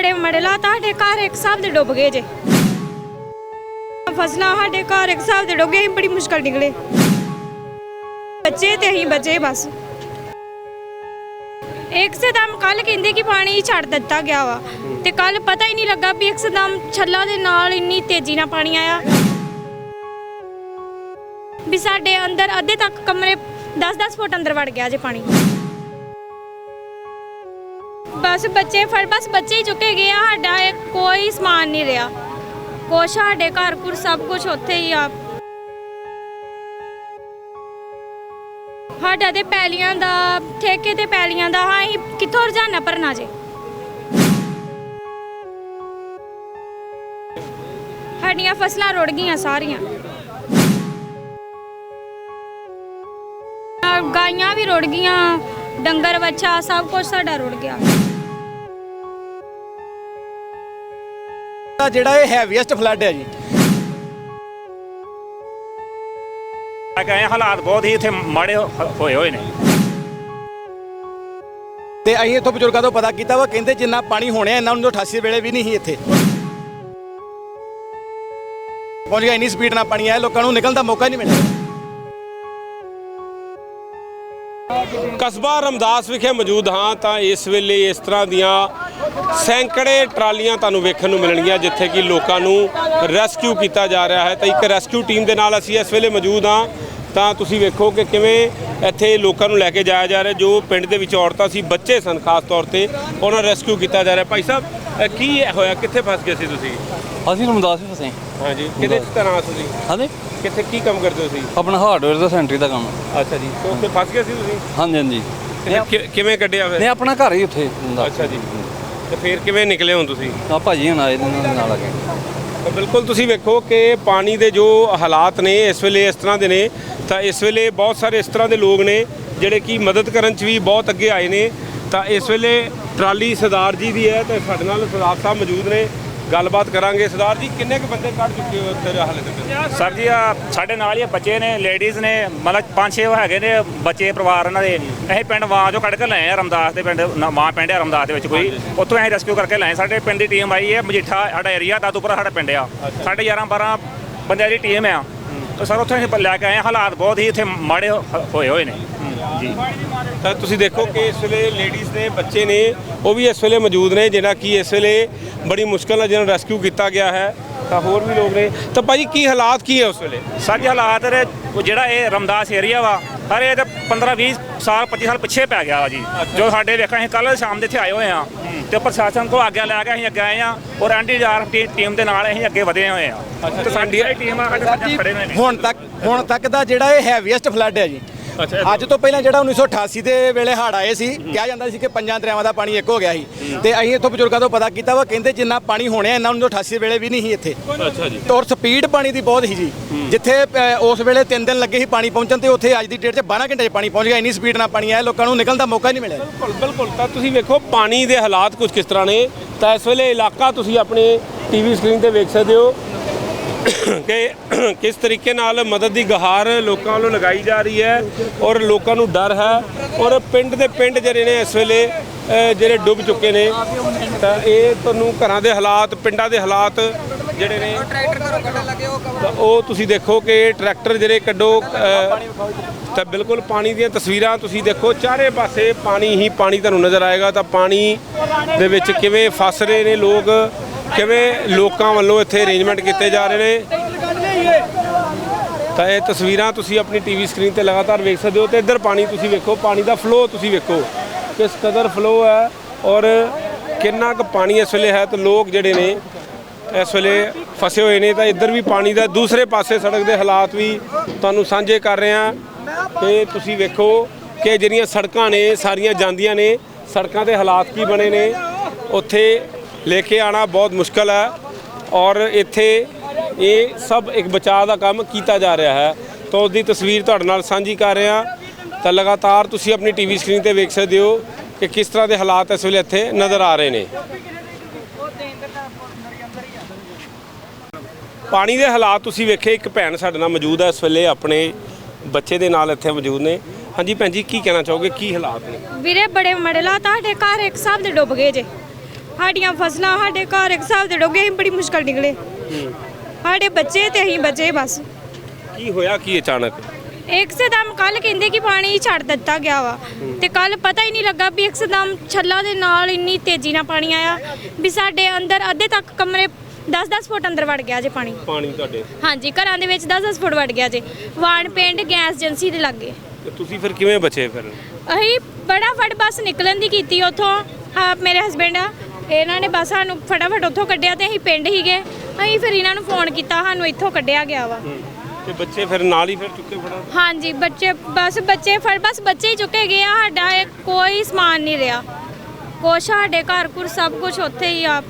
ਬੜੇ ਮੜਲਾ ਤੁਹਾਡੇ ਘਰ ਇੱਕ ਹਿਸਾਬ ਦੇ ਡੁੱਬ ਗਏ ਜੇ। ਫਸਲਾਂ ਸਾਡੇ ਘਰ ਇੱਕ ਹਿਸਾਬ ਦੇ ਡੁੱਬ ਗਏ, ਅਸੀਂ ਬੜੀ ਮੁਸ਼ਕਲ ਨਿਕਲੇ। ਬੱਚੇ ਤੇ ਅਸੀਂ ਬਚੇ ਬਸ। ਇੱਕਦਮ ਕੱਲ ਕਹਿੰਦੇ ਕਿ ਪਾਣੀ ਛੱਡ ਦਿੱਤਾ ਗਿਆ ਵਾ, ਤੇ ਕੱਲ ਪਤਾ ਹੀ ਨਹੀਂ ਲੱਗਾ ਵੀ ਇੱਕਦਮ ਛੱਲਾ ਦੇ ਨਾਲ ਇੰਨੀ ਤੇਜ਼ੀ ਨਾਲ ਪਾਣੀ ਆਇਆ। ਵੀ ਸਾਡੇ ਅੰਦਰ ਅੱਧੇ ਤੱਕ ਕਮਰੇ 10-10 ਫੁੱਟ ਅੰਦਰ ਵੜ ਗਿਆ ਜੇ ਪਾਣੀ। ਬਸ ਬੱਚੇ ਫੜ ਬਸ ਬੱਚੇ ਹੀ ਚੁੱਕੇ ਗਏ ਆ ਸਾਡਾ ਇਹ ਕੋਈ ਸਮਾਨ ਨਹੀਂ ਰਿਹਾ। ਕੁਛ ਸਾਡੇ ਘਰ ਘਰ ਸਭ ਕੁਝ ਉੱਥੇ ਹੀ ਆ। ਸਾਡਾ ਤੇ ਪੈਲੀਆਂ ਦਾ ਠੇਕੇ ਤੇ ਪੈਲੀਆਂ ਦਾ ਹਾਂ ਅਸੀਂ ਕਿੱਥੋਂ ਰੁਝਾਨਾ ਭਰਨਾ ਜੇ? ਸਾਡੀਆਂ ਫਸਲਾਂ ਰੁੜ ਗਈਆਂ ਸਾਰੀਆਂ। ਆ, ਗਾਈਆਂ ਵੀ ਰੁੜ ਗਈਆਂ ਡੰਗਰ ਵੱਛਾ ਸਭ ਕੁਝ ਸਾਡਾ ਰੁੜ ਗਿਆ। ਤਾਂ ਜਿਹੜਾ ਇਹ ਹੈਵੀਐਸਟ ਫਲੱਡ ਹੈ ਜੀ। ਮੈਂ ਕਹਾਂ ਹਾਲਾਤ ਬਹੁਤ ਹੀ ਇੱਥੇ ਮਾੜੇ ਹੋ- ਹੋਏ ਹੋਏ ਨੇ। ਤੇ ਅਸੀਂ ਇੱਥੋਂ ਬਜ਼ੁਰਗਾਂ ਤੋਂ ਪਤਾ ਕੀਤਾ ਵਾ ਕਹਿੰਦੇ ਜਿੰਨਾ ਪਾਣੀ ਹੋਣਿਆ ਇਹਨਾਂ ਨੂੰ 88 ਵੇਲੇ ਵੀ ਨਹੀਂ ਸੀ ਇੱਥੇ। ਪਹੁੰਚ ਗਿਆ ਇੰਨੀ ਸਪੀਡ ਨਾਲ ਪਾਣੀ ਆਇਆ ਲੋਕਾਂ ਨੂੰ ਨਿਕਲਣ ਦਾ ਮੌਕਾ ਹੀ ਨਹੀਂ ਮਿਲਿਆ। ਕਸਬਾ ਰਮਦਾਸ ਵਿਖੇ ਮੌਜੂਦ ਹਾਂ ਤਾਂ ਇਸ ਵੇਲੇ ਇਸ ਤਰ੍ਹਾਂ ਦੀਆਂ ਸੈਂਕੜੇ ਟਰਾਲੀਆਂ ਤੁਹਾਨੂੰ ਵੇਖਣ ਨੂੰ ਮਿਲਣਗੀਆਂ ਜਿੱਥੇ ਕਿ ਲੋਕਾਂ ਨੂੰ ਰੈਸਕਿਊ ਕੀਤਾ ਜਾ ਰਿਹਾ ਹੈ। ਤਾਂ ਇੱਕ ਰੈਸਕਿਊ ਟੀਮ ਦੇ ਨਾਲ ਅਸੀਂ ਇਸ ਵੇਲੇ ਮੌਜੂਦ ਹਾਂ। ਤਾਂ ਤੁਸੀਂ ਵੇਖੋ ਕਿ ਕਿਵੇਂ ਇੱਥੇ ਲੋਕਾਂ ਨੂੰ ਲੈ ਕੇ ਜਾਇਆ ਜਾ ਰਿਹਾ ਜੋ ਪਿੰਡ ਦੇ ਵਿੱਚ ਔਰਤਾਂ ਸੀ ਬੱਚੇ ਸਨ ਖਾਸ ਤੌਰ ਤੇ ਉਹਨਾਂ ਨੂੰ ਰੈਸਕਿਊ ਕੀਤਾ ਜਾ ਰਿਹਾ। ਭਾਈ ਸਾਹਿਬ ਕੀ ਹੋਇਆ? ਕਿੱਥੇ ਫਸ ਗਏ ਸੀ ਤੁਸੀਂ? ਅਸੀਂ ਰਮਦਾਸ ਵੀ ਫਸੇ। ਹਾਂਜੀ ਕਿਹਦੇ ਤਰ੍ਹਾਂ ਤੁਸੀਂ? ਹਾਂਜੀ। ਕਿੱਥੇ ਕੀ ਕੰਮ ਕਰਦੇ ਹੋ ਤੁਸੀਂ? ਆਪਣਾ ਹਾਰਡਵੇਅਰ ਦਾ ਸੈਂਟਰੀ ਦਾ ਕੰਮ। ਅੱਛਾ ਜੀ ਤੇ ਉੱਥੇ ਫਸ ਗਏ ਸੀ ਤੁਸੀਂ? ਹਾਂਜੀ ਹਾਂਜੀ। ਕਿਵੇਂ ਕੱਢਿਆ ਫਿਰ? ਨਹੀਂ ਆਪਣਾ ਘਰ ਹੀ ਉੱਥੇ ਹੁੰਦਾ। ਅੱਛਾ ਜੀ। ਤੇ ਫਿਰ ਕਿਵੇਂ ਨਿਕਲੇ ਹੋ ਤੁਸੀਂ? ਆ ਭਾਜੀ ਹਣ ਆਏ ਨੇ ਨਾਲ ਆ ਕੇ। ਤਾਂ ਬਿਲਕੁਲ ਤੁਸੀਂ ਵੇਖੋ ਕਿ ਪਾਣੀ ਦੇ ਜੋ ਹਾਲਾਤ ਨੇ ਇਸ ਵੇਲੇ ਇਸ ਤਰ੍ਹਾਂ ਦੇ ਨੇ ਤਾਂ ਇਸ ਵੇਲੇ ਬਹੁਤ ਸਾਰੇ ਇਸ ਤਰ੍ਹਾਂ ਦੇ ਲੋਕ ਨੇ ਜਿਹੜੇ ਕਿ ਮਦਦ ਕਰਨ 'ਚ ਵੀ ਬਹੁਤ ਅੱਗੇ ਆਏ ਨੇ। ਤਾਂ ਇਸ ਵੇਲੇ ਟਰਾਲੀ ਸਰਦਾਰ ਜੀ ਦੀ ਹੈ ਤੇ ਸਾਡੇ ਨਾਲ ਸਰਦਾਰ ਸਾਹਿਬ ਮੌਜੂਦ ਨੇ। ਗੱਲਬਾਤ ਕਰਾਂਗੇ। ਸਰਦਾਰ ਜੀ ਕਿੰਨੇ ਕੁ ਬੰਦੇ ਕੱਢ ਚੁੱਕੇ ਹੋ ਇੱਥੇ ਹਾਲੇ ਤੱਕ? ਸਰ ਜੀ ਆ ਸਾਡੇ ਨਾਲ ਹੀ ਆ ਬੱਚੇ ਨੇ ਲੇਡੀਜ਼ ਨੇ ਮਤਲਬ ਪੰਜ ਛੇ ਹੈਗੇ ਨੇ ਬੱਚੇ ਪਰਿਵਾਰ ਉਹਨਾਂ ਦੇ। ਅਸੀਂ ਪਿੰਡ ਵਾਂ ਚੋਂ ਕੱਢ ਕੇ ਲਏ ਆ ਰਮਦਾਸ ਦੇ ਪਿੰਡ ਮਾਂ ਪਿੰਡ ਆ ਰਮਦਾਸ ਦੇ ਵਿੱਚ ਕੋਈ। ਉੱਥੋਂ ਅਸੀਂ ਰੈਸਕਿਊ ਕਰਕੇ ਲਏ। ਸਾਡੇ ਪਿੰਡ ਦੀ ਟੀਮ ਆਈ ਹੈ ਮਜੀਠਾ ਸਾਡਾ ਏਰੀਆ ਦਾਦੂਪੁਰਾ ਸਾਡਾ ਪਿੰਡ ਆ। ਸਾਡੇ 11 12 ਬੰਦਿਆਂ ਦੀ ਟੀਮ ਆ। ਸਰ, ਉੱਥੇ ਅਸੀਂ ਲੈ ਕੇ ਆਏ ਹਾਂ। ਹਾਲਾਤ ਬਹੁਤ ਹੀ ਇੱਥੇ ਮਾੜੇ ਹੋ- ਹੋਏ ਹੋਏ ਨੇ। ਜੀ। ਤਾਂ ਤੁਸੀਂ ਦੇਖੋ ਕਿ ਇਸ ਵੇਲੇ ਲੇਡੀਜ਼ ਨੇ, ਬੱਚੇ ਨੇ, ਉਹ ਵੀ ਇਸ ਵੇਲੇ ਮੌਜੂਦ ਨੇ, ਜਿਹੜਾ ਕਿ ਇਸ ਵੇਲੇ ਬੜੀ ਮੁਸ਼ਕਲ ਨਾਲ ਜਿਹਨਾਂ ਨੂੰ ਰੈਸਕਿਊ ਕੀਤਾ ਗਿਆ ਹੈ। ਤਾਂ ਹੋਰ ਵੀ ਲੋਕ ਨੇ। ਤਾਂ ਭਾਜੀ ਕੀ ਹਾਲਾਤ ਕੀ ਹੈ ਉਸ ਵੇਲੇ? ਸਰ ਜੀ ਹਾਲਾਤ ਉਹ ਜਿਹੜਾ ਇਹ ਰਮਦਾਸ ਏਰੀਆ ਵਾ ਹਰ ਇਹ ਤੇ 15 20 ਸਾਲ 25 ਸਾਲ ਪਿੱਛੇ ਪੈ ਗਿਆ ਵਾ ਜੀ। ਜੋ ਸਾਡੇ ਵੇਖਾਂ ਅਸੀਂ ਕੱਲ ਸ਼ਾਮ ਦੇ ਇੱਥੇ ਆਏ ਹੋਏ ਆ ਤੇ ਪ੍ਰਸ਼ਾਸਨ ਤੋਂ ਆਗਿਆ ਲੈ ਕੇ ਅਸੀਂ ਅੱਗੇ ਆਏ ਆ ਔਰ ਐਨਡੀਆਰ ਟੀਮ ਦੇ ਨਾਲ ਅਸੀਂ ਅੱਗੇ ਵਧੇ ਹੋਏ ਆ ਤੇ ਸਾਡੀ ਟੀਮ ਆ ਸਾਡੇ ਖੜੇ ਹੋਏ ਨੇ। ਹੁਣ ਤੱਕ ਹੁਣ ਤੱਕ ਦਾ ਜਿਹੜਾ ਇਹ ਹੈਵੀਐਸਟ ਫਲੱਡ ਹੈ ਜੀ। ਅੱਜ ਤੋਂ ਪਹਿਲਾਂ ਜਿਹੜਾ 1988 ਦੇ ਵੇਲੇ ਹੜ੍ਹ ਆਏ ਸੀ ਕਿਹਾ ਜਾਂਦਾ ਸੀ ਕਿ ਪੰਜਾਂ ਦਰਿਆਵਾਂ ਦਾ ਪਾਣੀ ਇੱਕ ਹੋ ਗਿਆ ਸੀ। ਤੇ ਅਸੀਂ ਇੱਥੋਂ ਬਜ਼ੁਰਗਾਂ ਤੋਂ ਪਤਾ ਕੀਤਾ ਵਾ ਕਹਿੰਦੇ ਜਿੰਨਾ ਪਾਣੀ ਹੋਣਿਆ ਇਹਨਾਂ ਨੂੰ 88 ਵੇਲੇ ਵੀ ਨਹੀਂ ਸੀ ਇੱਥੇ। ਅੱਛਾ ਜੀ। ਔਰ ਸਪੀਡ ਪਾਣੀ ਦੀ ਬਹੁਤ ਸੀ ਜੀ। ਜਿੱਥੇ ਉਸ ਵੇਲੇ 3 ਦਿਨ ਲੱਗੇ ਸੀ ਪਾਣੀ ਪਹੁੰਚਣ ਤੇ ਉੱਥੇ ਅੱਜ ਦੀ ਡੇਟ 'ਚ 12 ਘੰਟੇ 'ਚ ਪਾਣੀ ਪਹੁੰਚ ਗਿਆ ਇੰਨੀ ਸਪੀਡ ਨਾਲ ਪਾਣੀ ਆਇਆ ਲੋਕਾਂ ਨੂੰ ਨਿਕਲਣ ਦਾ ਮੌਕਾ ਨਹੀਂ ਮਿਲਿਆ। ਬਿਲਕੁਲ ਬਿਲਕੁਲ। ਤਾਂ ਤੁਸੀਂ ਵੇਖੋ ਪਾਣੀ ਦੇ ਹਾਲਾਤ ਕੁਝ ਕਿਸ ਤਰ੍ਹਾਂ ਨੇ? ਤਾਂ ਇਸ ਵੇਲੇ ਇਲਾਕਾ ਤੁਸੀਂ ਆਪਣੇ ਟੀਵੀ ਸਕਰੀਨ ਤੇ ਵੇਖ ਸਕਦੇ ਹੋ। ਕਿ ਕਿਸ ਤਰੀਕੇ ਨਾਲ ਮਦਦ ਦੀ ਗਹਾਰ ਲੋਕਾਂ ਵੱਲੋਂ ਲਗਾਈ ਜਾ ਰਹੀ ਹੈ ਔਰ ਲੋਕਾਂ ਨੂੰ ਡਰ ਹੈ ਔਰ ਪਿੰਡ ਦੇ ਪਿੰਡ ਜਿਹੜੇ ਨੇ ਇਸ ਵੇਲੇ ਜਿਹੜੇ ਡੁੱਬ ਚੁੱਕੇ ਨੇ, ਤਾਂ ਇਹ ਤੁਹਾਨੂੰ ਘਰਾਂ ਦੇ ਹਾਲਾਤ, ਪਿੰਡਾਂ ਦੇ ਹਾਲਾਤ ਜਿਹੜੇ ਨੇ ਉਹ ਤੁਸੀਂ ਦੇਖੋ ਕਿ ਟਰੈਕਟਰ ਜਿਹੜੇ ਕੱਢੋ ਤਾਂ ਬਿਲਕੁਲ ਪਾਣੀ ਦੀਆਂ ਤਸਵੀਰਾਂ ਤੁਸੀਂ ਦੇਖੋ, ਚਾਰੇ ਪਾਸੇ ਪਾਣੀ ਹੀ ਪਾਣੀ ਤੁਹਾਨੂੰ ਨਜ਼ਰ ਆਏਗਾ, ਤਾਂ ਪਾਣੀ ਦੇ ਵਿੱਚ ਕਿਵੇਂ ਫਸ ਰਹੇ ਨੇ ਲੋਕ ਕਿਵੇਂ ਲੋਕਾਂ ਵੱਲੋਂ ਇੱਥੇ ਅਰੇਂਜਮੈਂਟ ਕੀਤੇ ਜਾ ਰਹੇ ਨੇ? ਤਾਂ ਇਹ ਤਸਵੀਰਾਂ ਤੁਸੀਂ ਆਪਣੀ ਟੀਵੀ ਸਕਰੀਨ ਤੇ ਲਗਾਤਾਰ ਵੇਖ ਸਕਦੇ ਹੋ ਤੇ ਇੱਧਰ ਪਾਣੀ ਤੁਸੀਂ ਵੇਖੋ, ਪਾਣੀ ਦਾ ਫਲੋ ਤੁਸੀਂ ਵੇਖੋ। ਕਿਸ ਕਦਰ ਫਲੋ ਹੈ ਔਰ ਕਿੰਨਾ ਕੁ ਪਾਣੀ ਇਸ ਵੇਲੇ ਹੈ ਤੇ ਲੋਕ ਜਿਹੜੇ ਨੇ ਇਸ ਵੇਲੇ ਫਸੇ ਹੋਏ ਨੇ, ਤਾਂ ਇੱਧਰ ਵੀ ਪਾਣੀ ਦਾ ਦੂਸਰੇ ਪਾਸੇ ਸੜਕ ਦੇ ਹਾਲਾਤ ਵੀ ਤੁਹਾਨੂੰ ਸਾਂਝੇ ਕਰ ਰਹੇ ਹਾਂ। ਤੇ ਤੁਸੀਂ ਵੇਖੋ ਕਿ ਜਿਹੜੀਆਂ ਸੜਕਾਂ ਨੇ, ਸਾਰੀਆਂ ਜਾਂਦੀਆਂ ਨੇ, ਸੜਕਾਂ ਦੇ ਹਾਲਾਤ ਕੀ ਬਣੇ ਨੇ। ਉੱਥੇ ਲੈ ਕੇ ਆਣਾ ਬਹੁਤ ਮੁਸ਼ਕਲ ਹੈ ਔਰ ਇੱਥੇ ਇਹ ਸਭ ਇੱਕ ਬਚਾਅ ਦਾ ਕੰਮ ਕੀਤਾ ਜਾ ਰਿਹਾ ਹੈ। ਤਾਂ ਉਸ ਦੀ ਤਸਵੀਰ ਤੁਹਾਡੇ ਨਾਲ ਸਾਂਝੀ ਕਰ ਰਿਹਾ ਤਾਂ ਲਗਾਤਾਰ ਤੁਸੀਂ ਆਪਣੀ ਟੀਵੀ ਸਕਰੀਨ ਤੇ ਵੇਖ ਸਕਦੇ ਹੋ ਕਿ ਕਿਸ ਤਰ੍ਹਾਂ ਦੇ ਹਾਲਾਤ ਇਸ ਵੇਲੇ ਇੱਥੇ ਨਜ਼ਰ ਆ ਰਹੇ ਨੇ। ਪਾਣੀ ਦੇ ਹਾਲਾਤ ਤੁਸੀਂ ਵੇਖੇ, ਇੱਕ ਭੈਣ ਸਾਡੇ ਨਾਲ ਮੌਜੂਦ ਹੈ ਇਸ ਵੇਲੇ, ਆਪਣੇ ਬੱਚੇ ਦੇ ਨਾਲ ਇੱਥੇ ਮੌਜੂਦ ਨੇ। ਹਾਂਜੀ ਭੈਣ ਜੀ, ਕੀ ਕਹਿਣਾ ਚਾਹੋਗੇ? ਕੀ ਹਾਲਾਤ ਨੇ? ਵੀਰੇ, ਬੜੇ ਮੜਲਾ ਤੁਹਾਡੇ ਘਰ ਇੱਕ ਹਿਸਾਬ ਦੇ ਡੁੱਬ ਗਏ ਜੇ। ਸਾਡੀਆਂ ਫਸਲਾਂ ਸਾਡੇ ਘਰ ਇੱਕ ਹਿਸਾਬ ਦੇ ਡੋਗੇ ਅਸੀਂ ਬੜੀ ਮੁਸ਼ਕਲ ਨਿਕਲੇ। ਸਾਡੇ ਬੱਚੇ ਤੇ ਅਸੀਂ ਬੱਚੇ ਬਸ। ਕੀ ਹੋਇਆ ਕੀ ਅਚਾਨਕ? ਇੱਕਦਮ ਕੱਲ ਕਹਿੰਦੇ ਕਿ ਪਾਣੀ ਛੱਡ ਦਿੱਤਾ ਗਿਆ ਵਾ। ਤੇ ਕੱਲ ਪਤਾ ਹੀ ਨਹੀਂ ਲੱਗਾ ਵੀ ਇੱਕਦਮ ਛੱਲਾ ਦੇ ਨਾਲ ਇੰਨੀ ਤੇਜ਼ੀ ਨਾਲ ਪਾਣੀ ਆਇਆ ਵੀ ਸਾਡੇ ਅੰਦਰ ਅੱਧੇ ਤੱਕ ਕਮਰੇ 10-10 ਫੁੱਟ ਅੰਦਰ ਵੜ ਗਿਆ ਜੇ ਪਾਣੀ। ਪਾਣੀ ਤੁਹਾਡੇ? ਹਾਂਜੀ ਘਰਾਂ ਦੇ ਵਿੱਚ 10-10 ਫੁੱਟ ਵੜ ਗਿਆ ਜੇ। ਵਾਣ ਪਿੰਡ ਗੈਸ ਏਜੰਸੀ ਦੇ ਲਾਗੇ। ਤੇ ਤੁਸੀਂ ਫਿਰ ਕਿਵੇਂ ਬਚੇ ਫਿਰ? ਅਸੀਂ ਫਟਾਫਟ ਬੱਸ ਨਿਕਲਣ ਦੀ ਕੀਤੀ ਉੱਥੋਂ। ਮੇਰੇ ਹਸਬੰਡ ਆ ਇਹਨਾਂ ਨੇ ਬੱਸ ਸਾਨੂੰ ਫਟਾਫਟ ਉੱਥੋਂ ਕੱਢਿਆ ਤੇ ਅਸੀਂ ਪਿੰਡ ਹੀਗੇ ਅਸੀਂ ਫਿਰ ਇਹਨਾਂ ਨੂੰ ਫੋਨ ਕੀਤਾ ਸਾਨੂੰ ਇੱਥੋਂ ਕੱਢਿਆ ਗਿਆ ਵਾ। ਤੇ ਬੱਚੇ ਫਿਰ ਨਾਲ ਹੀ ਫਿਰ ਚੁੱਕੇ ਫੜਾ ਹਾਂਜੀ ਬੱਚੇ ਬਸ ਬੱਚੇ ਫੜ ਬਸ ਬੱਚੇ ਹੀ ਚੁੱਕੇ ਗਏ ਆ ਸਾਡਾ ਇਹ ਕੋਈ ਸਮਾਨ ਨਹੀਂ ਰਿਹਾ। ਕੁਛ ਸਾਡੇ ਘਰ ਘੁਰ ਸਭ ਕੁਝ ਉੱਥੇ ਹੀ ਆ।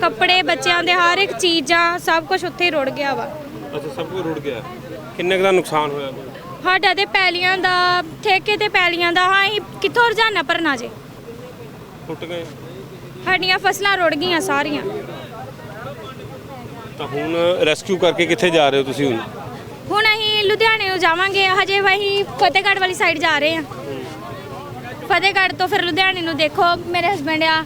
ਕੱਪੜੇ ਬੱਚਿਆਂ ਦੇ ਹਰ ਇੱਕ ਚੀਜ਼ਾਂ ਸਭ ਕੁਝ ਉੱਥੇ ਹੀ ਰੁੜ ਗਿਆ ਵਾ। ਅੱਛਾ ਸਭ ਕੁਝ ਰੁੜ ਗਿਆ। ਕਿੰਨੇ ਕੁ ਦਾ ਨੁਕਸਾਨ ਹੋਇਆ ਸਾਡਾ ਤੇ ਪੈਲੀਆਂ ਦਾ ਠੇਕੇ ਤੇ ਪੈਲੀਆਂ ਦਾ ਹਾਂ ਅਸੀਂ ਕਿੱਥੋਂ ਰੁਝਾਨਾ ਭਰਨਾ ਜੇ। ਟੁੱਟ ਗਏ। ਸਾਡੀਆਂ ਫਸਲਾਂ ਰੁੜ ਗਈਆਂ ਸਾਰੀਆਂ। ਤਾਂ ਹੁਣ ਰੈਸਕਿਊ ਕਰਕੇ ਕਿੱਥੇ ਜਾ ਰਹੇ ਹੋ ਤੁਸੀਂ ਹੁਣ? ਹੁਣ ਅਸੀਂ ਲੁਧਿਆਣੇ ਨੂੰ ਜਾਵਾਂਗੇ ਹਜੇ ਵਹੀ ਫਤਿਹਗੜ੍ਹ ਵਾਲੀ ਸਾਈਡ ਜਾ ਰਹੇ ਹਾਂ। ਫਤਿਹਗੜ੍ਹ ਤੋਂ ਫਿਰ ਲੁਧਿਆਣੇ ਨੂੰ ਦੇਖੋ ਮੇਰੇ ਹਸਬੰਡ ਆ।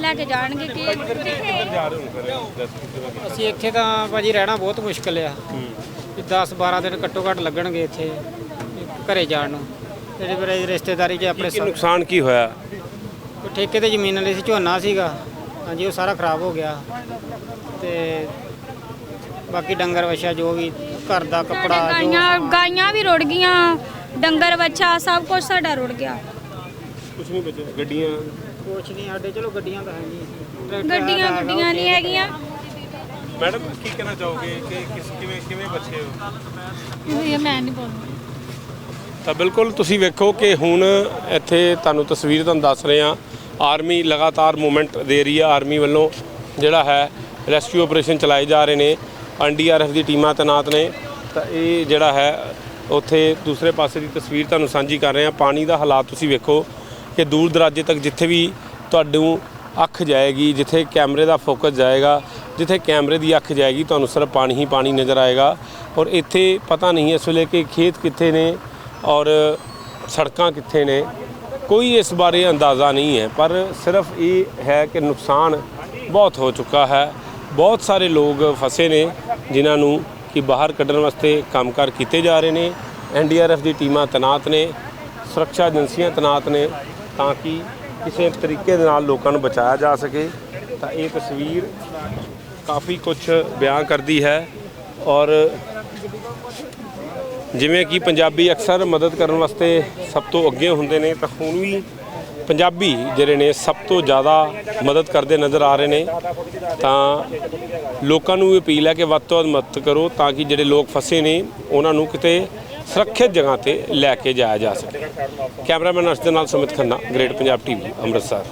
ਲੈ ਕੇ ਜਾਣਗੇ ਕਿ ਕਿੱਥੇ ਜਾ ਰਹੇ ਹੋ ਫਿਰ ਰੈਸਕਿਊ ਕਰਨ ਅਸੀਂ ਇੱਥੇ ਤਾਂ ਭਾਜੀ ਰਹਿਣਾ ਬਹੁਤ ਮੁਸ਼ਕਲ ਆ। ਵੀ 10 12 ਦਿਨ ਘੱਟੋ ਘੱਟ ਲੱਗਣਗੇ ਇੱਥੇ ਘਰੇ ਜਾਣ ਨੂੰ। ਜਿਹੜੇ ਮੇਰੇ ਰਿਸ਼ਤੇਦਾਰੀ 'ਚ ਆਪਣੇ ਕੀ ਨੁਕਸਾਨ ਕੀ ਹੋਇਆ? ਸ- ਠੇਕੇ ਤੇ ਜ਼ਮੀਨ ਲਈ ਸੀ ਝੋਨਾ ਸੀਗਾ। ਹਾਂਜੀ ਉਹ ਸਾਰਾ ਖਰਾਬ ਹੋ ਗਿਆ। ਤੇ ਬਾਕੀ ਡੰਗਰ ਵਛਾ ਜੋ ਵੀ ਘਰ ਦਾ ਕੱਪੜਾ ਜੋ ਗਾਈਆਂ ਗਾਈਆਂ ਵੀ ਰੁੜ ਗਈਆਂ। ਡੰਗਰ ਬੱਚਾ ਸਭ ਕੁਝ ਸਾਡਾ ਰੁੜ ਗਿਆ। ਕੁਝ ਨਹੀਂ ਬਚਿਆ। ਗੱਡੀਆਂ? ਕੁਛ ਨਹੀਂ ਸਾਡੇ ਚਲੋ ਗੱਡੀਆਂ ਤਾਂ ਹੈ ਨਹੀਂ ਟਰੈਕਟਰ ਗੱਡੀਆਂ ਨਹੀਂ ਹੈਗੀਆਂ। ਮੈਡਮ ਕੀ ਕਹਿਣਾ ਚਾਹੋਗੇ? ਕਿ ਕਿਸ ਕਿਵੇਂ ਕਿਵੇਂ ਬਚੇ ਹੋ? ਇਹ ਮੈਂ ਨਹੀਂ ਬੋਲਦੀ। ਤਾਂ ਬਿਲਕੁਲ ਤੁਸੀਂ ਵੇਖੋ ਕਿ ਹੁਣ ਇੱਥੇ ਤੁਹਾਨੂੰ ਤਸਵੀਰ ਤੁਹਾਨੂੰ ਦੱਸ ਰਹੇ ਹਾਂ। ਆਰਮੀ ਲਗਾਤਾਰ ਮੂਵਮੈਂਟ ਦੇ ਰਹੀ ਹੈ ਆਰਮੀ ਵੱਲੋਂ ਜਿਹੜਾ ਹੈ ਰੈਸਕਿਊ ਆਪਰੇਸ਼ਨ ਚਲਾਏ ਜਾ ਰਹੇ ਨੇ। ਐਨਡੀਆਰਐਫ ਦੀ ਟੀਮਾਂ ਤੈਨਾਤ ਨੇ। ਤਾਂ ਇਹ ਜਿਹੜਾ ਹੈ, ਉੱਥੇ ਦੂਸਰੇ ਪਾਸੇ ਦੀ ਤਸਵੀਰ ਤੁਹਾਨੂੰ ਸਾਂਝੀ ਕਰ ਰਹੇ ਹਾਂ। ਪਾਣੀ ਦਾ ਹਾਲਾਤ ਤੁਸੀਂ ਵੇਖੋ ਕਿ ਦੂਰ ਦਰਾਜੇ ਤੱਕ ਜਿੱਥੇ ਵੀ ਤੁਹਾਨੂੰ ਅੱਖ ਜਾਏਗੀ, ਜਿੱਥੇ ਕੈਮਰੇ ਦਾ ਫੋਕਸ ਜਾਏਗਾ, ਜਿੱਥੇ ਕੈਮਰੇ ਦੀ ਅੱਖ ਜਾਏਗੀ, ਤੁਹਾਨੂੰ ਸਿਰਫ ਪਾਣੀ ਹੀ ਪਾਣੀ ਨਜ਼ਰ ਆਏਗਾ। ਔਰ ਇੱਥੇ ਪਤਾ ਨਹੀਂ ਇਸ ਵੇਲੇ ਕਿ ਖੇਤ ਕਿੱਥੇ ਨੇ ਔਰ ਸੜਕਾਂ ਕਿੱਥੇ ਨੇ, ਕੋਈ ਇਸ ਬਾਰੇ ਅੰਦਾਜ਼ਾ ਨਹੀਂ ਹੈ, ਪਰ ਸਿਰਫ ਇਹ ਹੈ ਕਿ ਨੁਕਸਾਨ ਬਹੁਤ ਹੋ ਚੁੱਕਾ ਹੈ। ਬਹੁਤ ਸਾਰੇ ਲੋਕ ਫਸੇ ਨੇ, ਜਿਨ੍ਹਾਂ ਨੂੰ ਕਿ ਬਾਹਰ ਕੱਢਣ ਵਾਸਤੇ ਕੰਮਕਾਰ ਕੀਤੇ ਜਾ ਰਹੇ ਨੇ। ਐਨਡੀਆਰਐਫ ਦੀ ਟੀਮਾਂ ਤੈਨਾਤ ਨੇ, ਸੁਰੱਖਿਆ ਏਜੰਸੀਆਂ ਤੈਨਾਤ ਨੇ, ਤਾਂ ਕਿ ਕਿਸੇ ਤਰੀਕੇ ਦੇ ਨਾਲ ਲੋਕਾਂ ਨੂੰ ਬਚਾਇਆ ਜਾ ਸਕੇ। ਤਾਂ ਇਹ ਤਸਵੀਰ ਕਾਫੀ ਕੁਝ ਬਿਆਨ ਕਰਦੀ ਹੈ ਔਰ ਜਿਵੇਂ ਕਿ ਪੰਜਾਬੀ ਅਕਸਰ ਮਦਦ ਕਰਨ ਵਾਸਤੇ ਸਭ ਤੋਂ ਅੱਗੇ ਹੁੰਦੇ ਨੇ, ਤਾਂ ਹੁਣ ਵੀ ਪੰਜਾਬੀ ਜਿਹੜੇ ਨੇ ਸਭ ਤੋਂ ਜ਼ਿਆਦਾ ਮਦਦ ਕਰਦੇ ਨਜ਼ਰ ਆ ਰਹੇ ਨੇ। ਤਾਂ ਲੋਕਾਂ ਨੂੰ ਵੀ ਅਪੀਲ ਹੈ ਕਿ ਵੱਧ ਤੋਂ ਵੱਧ ਮਦਦ ਕਰੋ ਤਾਂ ਕਿ ਜਿਹੜੇ ਲੋਕ ਫਸੇ ਨੇ, ਉਹਨਾਂ ਨੂੰ ਕਿਤੇ ਸੁਰੱਖਿਅਤ ਜਗ੍ਹਾ ਤੇ ਲੈ ਕੇ ਜਾਇਆ ਜਾ ਸਕੇ। ਕੈਮਰਾਮੈਨ ਅਰਸ਼ ਦੇ ਨਾਲ ਸੁਮਿਤ ਖੰਨਾ, ਗ੍ਰੇਟ ਪੰਜਾਬ ਟੀਵੀ, ਅੰਮ੍ਰਿਤਸਰ।